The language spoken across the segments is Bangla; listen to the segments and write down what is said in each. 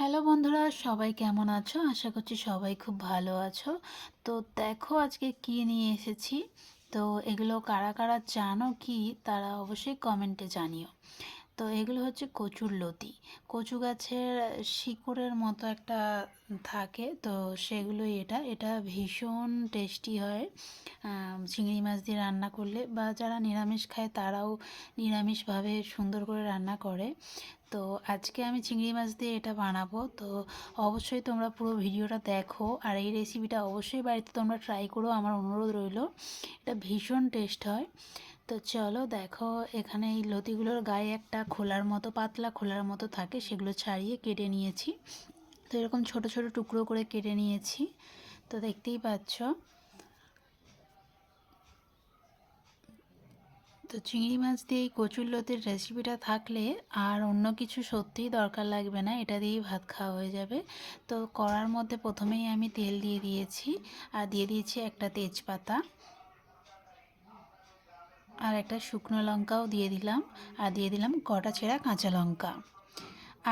হ্যালো বন্ধুরা, সবাই কেমন আছো? আশা করছি সবাই খুব ভালো আছো। তো দেখো আজকে কি নিয়ে এসেছি। তো এগুলো কারা কারা জানো কি, তারা অবশ্যই কমেন্টে জানিও। তো এগুলো হচ্ছে কচুর লতি। কচু গাছের শিকড়ের মতো একটা থাকে, তো সেগুলোই এটা। এটা ভীষণ টেস্টি হয়। চিংড়ি মাছ দিয়ে রান্না করলে বা যারা নিরামিষ খায় তারাও নিরামিষভাবে সুন্দর করে রান্না করে। তো আজকে আমি চিংড়ি মাছ দিয়ে এটা বানাবো। তো অবশ্যই তোমরা পুরো ভিডিওটা দেখো। আর এই রেসিপিটা অবশ্যই বাড়িতে তোমরা ট্রাই করো। আমার অনুরোধ রইল। এটা ভীষণ টেস্ট হয়। তো চলো দেখো, এখানে এই লতিগুলোর গায়ে একটা খোলার মতো, পাতলা খোলার মতো থাকে, সেগুলো ছাড়িয়ে কেটে নিয়েছি। তো এরকম ছোট ছোট টুকরো করে কেটে নিয়েছি। তো দেখতেই পাচ্ছ। তো চিংড়ি মাছ দিয়ে এই কচুর লতির রেসিপিটা থাকলে আর অন্য কিছু সত্যিই দরকার লাগবে না, এটা দিয়েই ভাত খাওয়া হয়ে যাবে। তো কড়ার মধ্যে প্রথমেই আমি তেল দিয়ে দিয়েছি, আর দিয়ে দিয়েছি একটা তেজপাতা। আর একটা শুকনো লঙ্কাও দিয়ে দিলাম, আর দিয়ে দিলাম কটা ছেঁড়া কাঁচা লঙ্কা।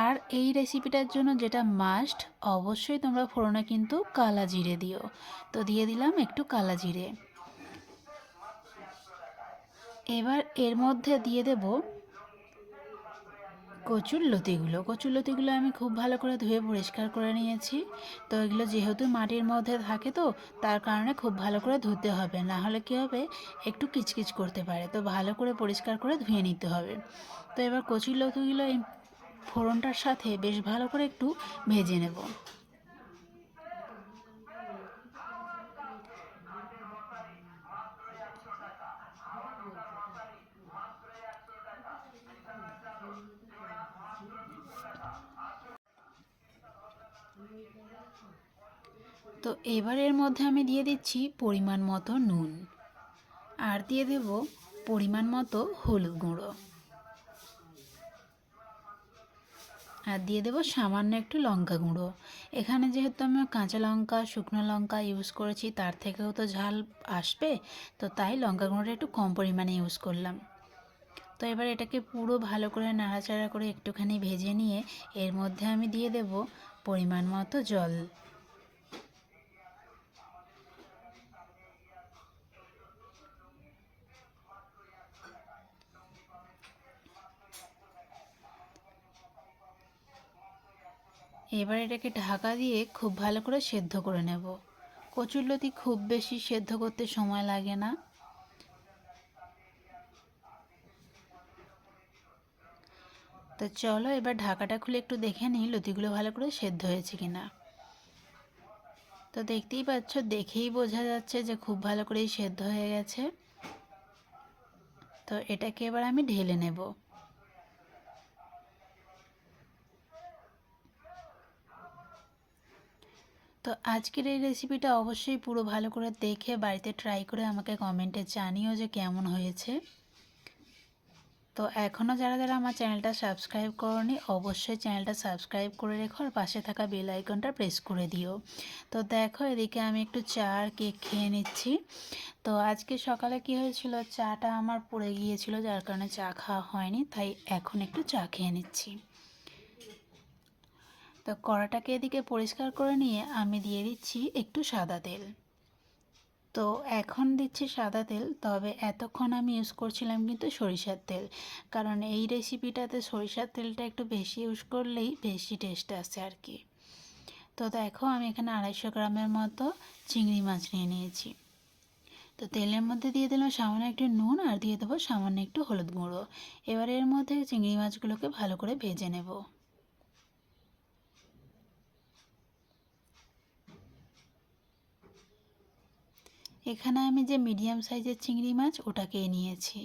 আর এই রেসিপিটার জন্য যেটা মাস্ট অবশ্যই তোমরা ফোড়নে কিন্তু কালা জিরে দিও। তো দিয়ে দিলাম একটু কালা জিরে। এবার এর মধ্যে দিয়ে দেব কচুর লতিগুলো কচুর লতিগুলো আমি খুব ভালো করে ধুয়ে পরিষ্কার করে নিয়েছি। তো এগুলো যেহেতু মাটির মধ্যে থাকে তো, তার কারণে খুব ভালো করে ধুতে হবে। না হলে কী হবে? একটু কিচকিচ করতে পারে। তো ভালো করে পরিষ্কার করে ধুয়ে নিতে হবে। তো এবার কচুর লতিগুলো এই ফোড়নটার সাথে বেশ ভালো করে একটু ভেজে নেব। তো এবার এর মধ্যে আমি দিয়ে দিচ্ছি পরিমাণ মতো নুন। আর দিয়ে দেব পরিমাণ মতো হলুদ গুঁড়ো। আর দিয়ে দেবো সামান্য একটু লঙ্কা গুঁড়ো। এখানে যেহেতু আমি কাঁচা লঙ্কা, শুকনো লঙ্কা ইউজ করেছি, তার থেকেও তো ঝাল আসবে, তো তাই লঙ্কা গুঁড়োটা একটু কম পরিমাণে ইউজ করলাম। তো এবার এটাকে পুরো ভালো করে নাড়াচাড়া করে একটুখানি ভেজে নিয়ে এর মধ্যে আমি দিয়ে দেব পরিমাণ মতো জল। এবার এটাকে ঢাকা দিয়ে খুব ভালো করে সেদ্ধ করে নেব। কচুরলতি খুব বেশি সেদ্ধ করতে সময় লাগে না। তো চলো এবার ঢাকাটা খুলে একটু দেখে নিই লতিগুলো ভালো করে সেদ্ধ হয়েছে কিনা। তো দেখতেই পাচ্ছ, দেখেই বোঝা যাচ্ছে যে খুব ভালো করেই সেদ্ধ হয়ে গেছে। তো এটাকে এবার আমি ঢেলে নেব। তো আজকের এই রেসিপিটা অবশ্যই পুরো ভালো করে দেখে বাড়িতে ট্রাই করে আমাকে কমেন্টে জানিও যে কেমন হয়েছে। তো এখনও যারা যারা আমার চ্যানেলটা সাবস্ক্রাইব করনি, অবশ্যই চ্যানেলটা সাবস্ক্রাইব করে রেখো আর পাশে থাকা বেল আইকনটা প্রেস করে দিও। তো দেখো এদিকে আমি একটু চা আর কেক খেয়ে নিচ্ছি। তো আজকে সকালে কি হয়েছিল? চাটা আমার পড়ে গিয়েছিল, যার কারণে চা খাওয়া হয়নি, তাই এখন একটু চা খেয়ে নিচ্ছি। তো কড়াটাকে এদিকে পরিষ্কার করে নিয়ে আমি দিয়ে দিচ্ছি একটু সাদা তেল। তো এখন দিচ্ছি সাদা তেল, তবে এতক্ষণ আমি ইউজ করছিলাম কিন্তু সরিষার তেল। কারণ এই রেসিপিটাতে সরিষার তেলটা একটু বেশি ইউজ করলেই বেশি টেস্ট আসে আর কি। তো দেখো, আমি এখানে আড়াইশো গ্রামের মতো চিংড়ি মাছ নিয়ে নিয়েছি। তো তেলের মধ্যে দিয়ে দিলাম সামান্য একটু নুন আর দিয়ে দেবো সামান্য একটু হলুদ গুঁড়ো। এবার এর মধ্যে চিংড়ি মাছগুলোকে ভালো করে ভেজে নেব। এখানে আমি যে মিডিয়াম সাইজের চিংড়ি মাছ ওটাকে নিয়েছি।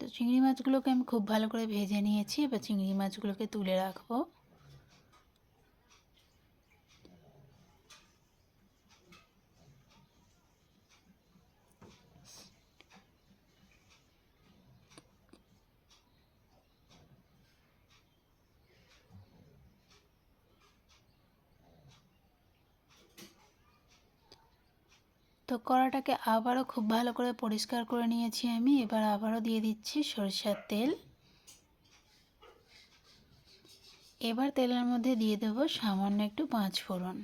তো চিংড়ি মাছগুলোকে আমি খুব ভালো করে ভেজে নিয়েছি। এবার চিংড়ি মাছগুলোকে তুলে রাখব। তো কড়াটাকে আবারও খুব ভালো করে পরিষ্কার করে নিয়েছি আমি। এবার আবারও দিয়ে দিচ্ছি সরিষার তেল। এবার তেলের মধ্যে দিয়ে দেবো সামান্য একটু পাঁচ ফোড়ন।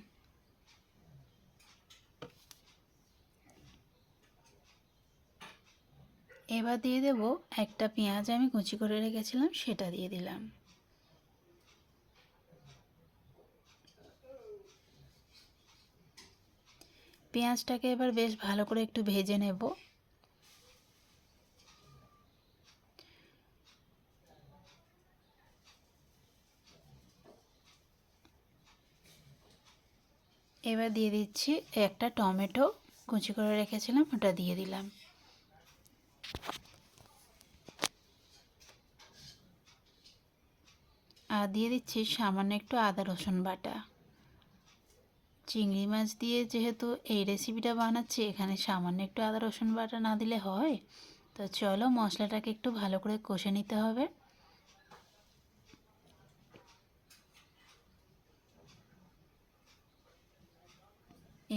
এবার দিয়ে দেব একটা পেঁয়াজ আমি কুচি করে রেখেছিলাম, সেটা দিয়ে দিলাম। পেঁয়াজটাকে এবার বেশ ভালো করে একটু ভেজে নেব। এবার দিয়ে দিচ্ছি একটা টমেটো, কুচি করে রেখেছিলাম, ওটা দিয়ে দিলাম। আর দিয়ে দিচ্ছি সামান্য একটু আদা রসুন বাটা। চিংড়ি মাছ দিয়ে যেহেতু এই রেসিপিটা বানাচ্ছি, এখানে সামান্য একটু আদা, রসুন বাটা না দিলে হয়। তো চলো মশলাটাকে একটু ভালো করে কষে নিতে হবে।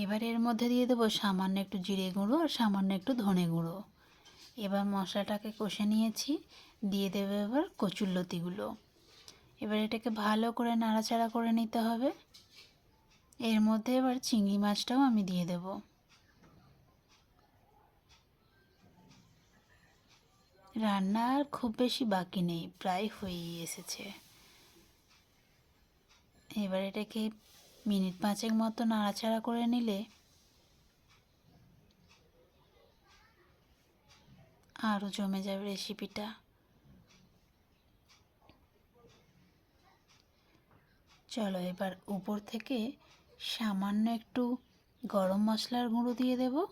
এবার এর মধ্যে দিয়ে দেবো সামান্য একটু জিরে গুঁড়ো আর সামান্য একটু ধনে গুঁড়ো। এবার মশলাটাকে কষে নিয়েছি, দিয়ে দেবে এবার কচুরলতিগুলো। এবার এটাকে ভালো করে নাড়াচাড়া করে নিতে হবে। এর মধ্যে এবার চিংড়ি মাছটাও আমি দিয়ে দেব। আর খুব বেশি বাকি নেই, প্রায় হয়েই এসেছে। এবার এটাকে মিনিট পাঁচেক মতো নাড়াচাড়া করে নিলে আরও জমে যাবে রেসিপিটা। চলো এবার উপর থেকে সামান্য একটু গরম মশলার গুঁড়ো দিয়ে দেব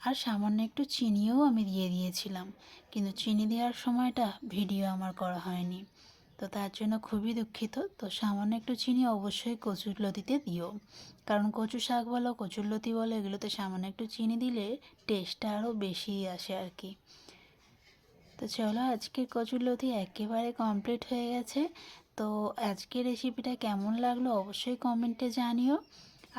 আর সামান্য একটু চিনিও আমি দিয়ে দিয়েছিলাম। কিন্তু চিনি দেওয়ার সময়টা ভিডিও আমার করা হয়নি। তো তার জন্য খুবই দুঃখিত। তো সামান্য একটু চিনি অবশ্যই কচুর লতিতে দিও। কারণ কচু শাক বলো, কচুর লতি বলো, এগুলোতে সামান্য একটু চিনি দিলে টেস্টটা আরও বেশি আসে আর কি। তো চলো আজকের কচুর লতি একেবারে কমপ্লিট হয়ে গেছে। তো আজকের রেসিপিটা কেমন লাগল অবশ্যই কমেন্টে জানিও।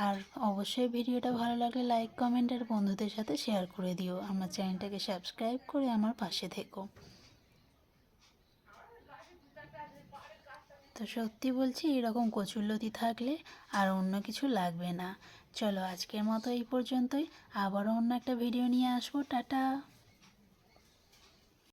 আর অবশ্যই ভিডিওটা ভালো লাগলে লাইক কমেন্ট আর বন্ধুদের সাথে শেয়ার করে দিও। আমার চ্যানেলটাকে সাবস্ক্রাইব করে আমার পাশে থেকো। তো সত্যি বলছি, এরকম কচুরলতি থাকলে আর অন্য কিছু লাগবে না। চলো আজকের মতো এই পর্যন্তই। আবারও অন্য একটা ভিডিও নিয়ে আসব। টাটা!